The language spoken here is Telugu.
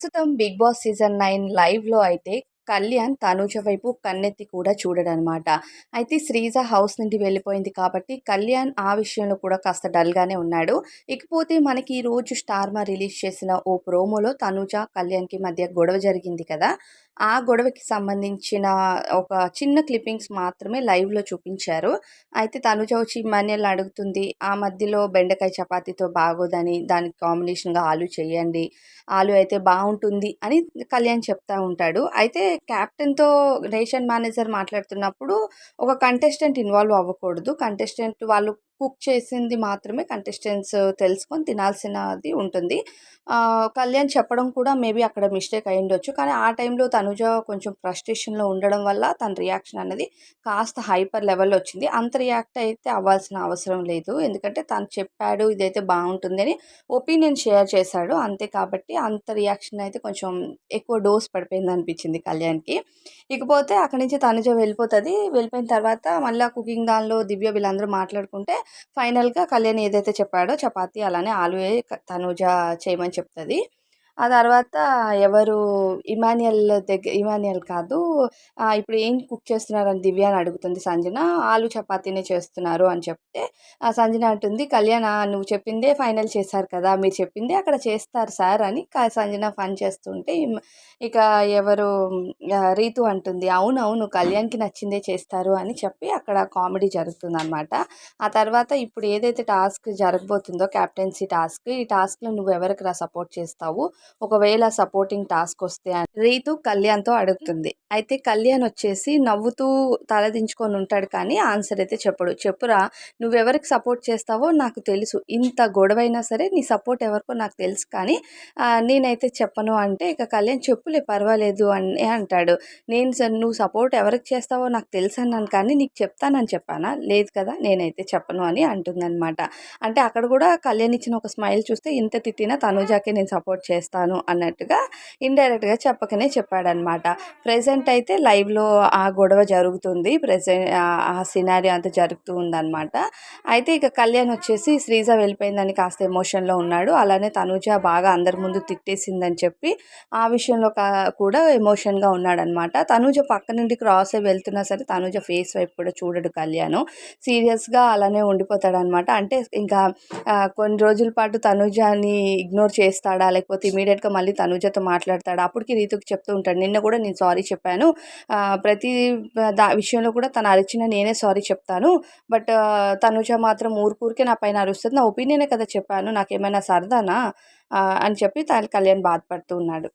ప్రస్తుతం 'బిగ్ బాస్' సీజన్ నైన్ లైవ్‌లో అయితే కళ్యాణ్, తనూజ వైపు కన్నెత్తి కూడా చూడడనమాట. అయితే శ్రీజ హౌస్ నుండి వెళ్ళిపోయింది కాబట్టి కళ్యాణ్ ఆ విషయంలో కూడా కాస్త డల్‌గానే ఉన్నాడు. ఇకపోతే మనకి ఈరోజు 'స్టార్మా' రిలీజ్ చేసిన ఓ ప్రోమోలో తనూజ, కళ్యాణ్‌కి మధ్య గొడవ జరిగింది కదా! ఆ గొడవకి సంబంధించిన ఒక చిన్న క్లిప్పింగ్స్ మాత్రమే లైవ్‌లో చూపించారు. అయితే తనుజ వచ్చి ఇమ్మాన్యుయల్‌ని అడుగుతుంది. ఆ మధ్యలో బెండకాయ చపాతీతో బాగోదని దానికి కాంబినేషన్‌గా ఆలు చేయండి. ఆలు అయితే బాగుంటుంది అని కళ్యాణ్ చెప్తా ఉంటాడు. అయితే కెప్టెన్‌తో రేషన్ మేనేజర్ మాట్లాడుతున్నప్పుడు ఒక కంటెస్టెంట్ ఇన్వాల్వ్ అవ్వకూడదు. కంటెస్టెంట్ వాళ్ళు కుక్ చేసింది మాత్రమే కంటెస్టెంట్స్ uh, తెలుసుకొని తినాల్సినది ఉంటుంది. కళ్యాణ్ చెప్పడం కూడా మేబీ అక్కడ మిస్టేక్ అయి ఉండొచ్చు కానీ ఆ టైంలో తనుజ కొంచెం ఫ్రస్ట్రేషన్‌లో ఉండడం వల్ల తన రియాక్షన్ అనేది కాస్త హైపర్ లెవెల్‌లో వచ్చింది. అంత రియాక్ట్ అయితే అవ్వాల్సిన అవసరం లేదు. ఎందుకంటే తను చెప్పాడు ఇదైతే బాగుంటుంది అని ఒపీనియన్ షేర్ చేశాడు. అంతే కాబట్టి అంత రియాక్షన్ అయితే కొంచెం ఎక్కువ డోస్ పడిపోయింది అనిపించింది కళ్యాణ్‌కి. ఇకపోతే అక్కడి నుంచి తనుజ వెళ్ళిపోతుంది వెళ్ళిపోయిన తర్వాత మళ్ళీ కుకింగ్ దానిలో దివ్య వీళ్ళందరూ మాట్లాడుకుంటే ఫైనల్‌గా కళ్యాణ్ ఏదైతే చెప్పాడో చపాతి అలానే ఆలు క తనుజ చేయమని చెప్తుంది. ఆ తర్వాత ఎవరు ఇమాన్యుయల్ దగ్గర ఇమాన్యుయల్ కాదు ఇప్పుడు ఏం కుక్ చేస్తున్నారని దివ్య అని అడుగుతుంది సంజన. ఆలు చపాతీనే చేస్తున్నారు అని చెప్తే ఆ సంజన అంటుంది కళ్యాణ నువ్వు చెప్పిందే ఫైనల్ చేశారు కదా! మీరు చెప్పిందే అక్కడ చేస్తారు సార్ అని సంజన ఫన్ చేస్తుంటే ఇక ఎవరు రీతు అంటుంది అవునవును కళ్యాణ్‌కి నచ్చిందే చేస్తారు అని చెప్పి అక్కడ కామెడీ జరుగుతుందనమాట. ఆ తర్వాత ఇప్పుడు ఏదైతే టాస్క్ జరగబోతుందో క్యాప్టెన్సీ టాస్క్ ఈ టాస్క్‌లో నువ్వు ఎవరికి సపోర్ట్ చేస్తావు? ఒకవేళ సపోర్టింగ్ టాస్క్ వస్తే రీతు కళ్యాణ్‌తో అడుగుతుంది. అయితే కళ్యాణ్ వచ్చేసి నవ్వుతూ తలదించుకొని ఉంటాడు కానీ ఆన్సర్ అయితే చెప్పడు. చెప్పురా నువ్వెవరికి సపోర్ట్ చేస్తావో నాకు తెలుసు. ఇంత గొడవైనా సరే నీ సపోర్ట్ ఎవరికో నాకు తెలుసు కానీ నేనైతే చెప్పను అంటే ఇక కళ్యాణ్ చెప్పులే పర్వాలేదు అని అంటాడు. నేను నువ్వు సపోర్ట్ ఎవరికి చేస్తావో నాకు తెలుసన్నాను కానీ నీకు చెప్తానని చెప్పానా? లేదు కదా! నేనైతే చెప్పను అని అంటుందనమాట. అంటే అక్కడ కూడా కళ్యాణ్ ఇచ్చిన ఒక స్మైల్ చూస్తే ఇంత తిట్టినా తనుజాకే నేను సపోర్ట్ చేస్తాను అన్నట్టుగా ఇండైరెక్ట్‌గా చెప్పకనే చెప్పాడనమాట. ప్రజెంట్ అయితే లైవ్‌లో ఆ గొడవ జరుగుతుంది. ప్రెసెంట్ ఆ సినారీ అంతా జరుగుతూ ఉందనమాట. అయితే ఇక కళ్యాణ్ వచ్చేసి శ్రీజ వెళ్ళిపోయిందని కాస్త ఎమోషన్‌లో ఉన్నాడు. అలానే తనుజ బాగా అందరి ముందు తిట్టేసిందని చెప్పి ఆ విషయంలో కూడా ఎమోషన్‌గా ఉన్నాడనమాట. తనుజ పక్క నుండి క్రాస్ అయ్యి వెళ్తున్నా సరే తనుజ ఫేస్ వైపు కూడా చూడడు కళ్యాణ్. సీరియస్‌గా అలానే ఉండిపోతాడనమాట. అంటే ఇంకా కొన్ని రోజుల పాటు తనుజాని ఇగ్నోర్ చేస్తాడా? లేకపోతే ఇమీడియట్గా మళ్ళీ తనుజతో మాట్లాడతాడా? అప్పటికి రీతుకి చెప్తూ ఉంటాడు. నిన్న కూడా నేను సారీ చెప్పాను. చెప్పాను ప్రతి దా విషయంలో కూడా తను అరిచిన నేనే సారీ చెప్తాను. బట్ తనుజ మాత్రం ఊరుకూరికే నా పైన అరుస్తుంది నా ఒపీనియనే కదా చెప్పాను. నాకేమైనా సరదానా? అని చెప్పి త కళ్యాణ్ బాధపడుతూ ఉన్నాడు.